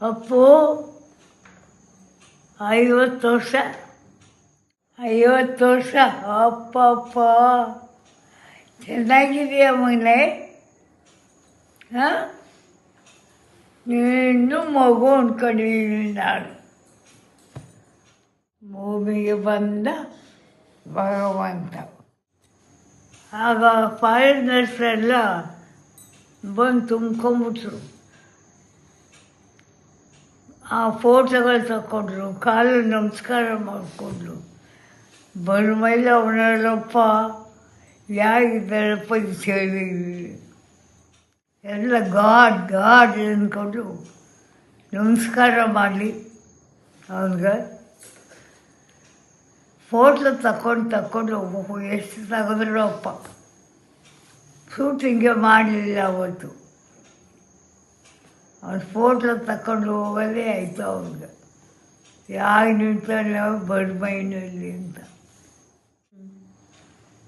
ಅಪ್ಪು ಐವತ್ತು ವರ್ಷ ಐವತ್ತು ವರ್ಷ ಅಪ್ಪಪ್ಪ ಚೆನ್ನಾಗಿದೆಯಾ ಮನೆ ಹಾಂ ನೀನು ಮಗು ಅಂದ್ಕೊಂಡಿದ್ದೀನಿ ನಾನು ಭೂಮಿಗೆ ಬಂದ ಭಗವಂತ ಆಗ ಫಾರಿನರ್ಸ್ ಎಲ್ಲ ಬಂದು ತುಂಬ್ಕೊಂಬಿಟ್ರು ಆ ಫೋಟೋಗಳು ತಗೊಂಡ್ರು ಕಾಲು ನಮಸ್ಕಾರ ಮಾಡಿಕೊಂಡ್ರು. ಬಂದ ಮೇಲೆ ಅವನಲ್ಲಪ್ಪ, ಯಾರಿದ್ದಾರಪ್ಪ ಇದು ಸೇರಿ ಎಲ್ಲ ಗಾಡ್ ಗಾಡ್ ಅಂದ್ಕೊಂಡು ನಮಸ್ಕಾರ ಮಾಡಲಿ. ಅವ್ನಿಗೆ ಫೋಟೋ ತಕೊಂಡು ತಕೊಂಡು ಹೋಗ್ಬೇಕು ಎಷ್ಟು ತೆಗೆದ್ರು ಅಪ್ಪ ಶೂಟಿಂಗೇ ಮಾಡಲಿಲ್ಲ ಅವತ್ತು. ಅವ್ನು ಫೋಟೋ ತಕೊಂಡು ಹೋಗೋದೇ ಆಯಿತು ಅವ್ನಿಗೆ. ಯಾಕೆ ನಿಂತಾನೆ ಬಡ್ಮೈನಲ್ಲಿ ಅಂತ.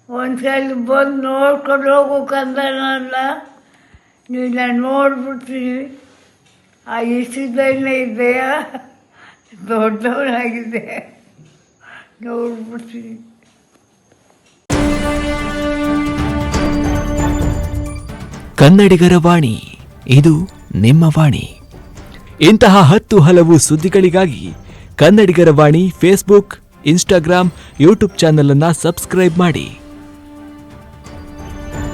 ಒಂದ್ಸಲ ಬಂದು ನೋಡ್ಕೊಂಡು ಹೋಗೋಕ್ಕಂದನಲ್ಲ ನೀವು ನಾನು ನೋಡ್ಬಿಡ್ತೀನಿ. ಆ ಇಷ್ಟದಲ್ಲೇ ಇದೆಯಾ ದೊಡ್ಡವನಾಗಿದೆ. ನೋಡ್ಬಿಡ್ತೀನಿ. ಕನ್ನಡಿಗರ ವಾಣಿ. ಇದು ನಿಮ್ಮ ವಾಣಿ. ಇಂತಹ ಹತ್ತು ಹಲವು ಸುದ್ದಿಗಳಿಗಾಗಿ ಕನ್ನಡಿಗರ ವಾಣಿ ಫೇಸ್ಬುಕ್, ಇನ್ಸ್ಟಾಗ್ರಾಮ್, ಯೂಟ್ಯೂಬ್ ಚಾನೆಲ್ ಅನ್ನ ಸಬ್ಸ್ಕ್ರೈಬ್ ಮಾಡಿ.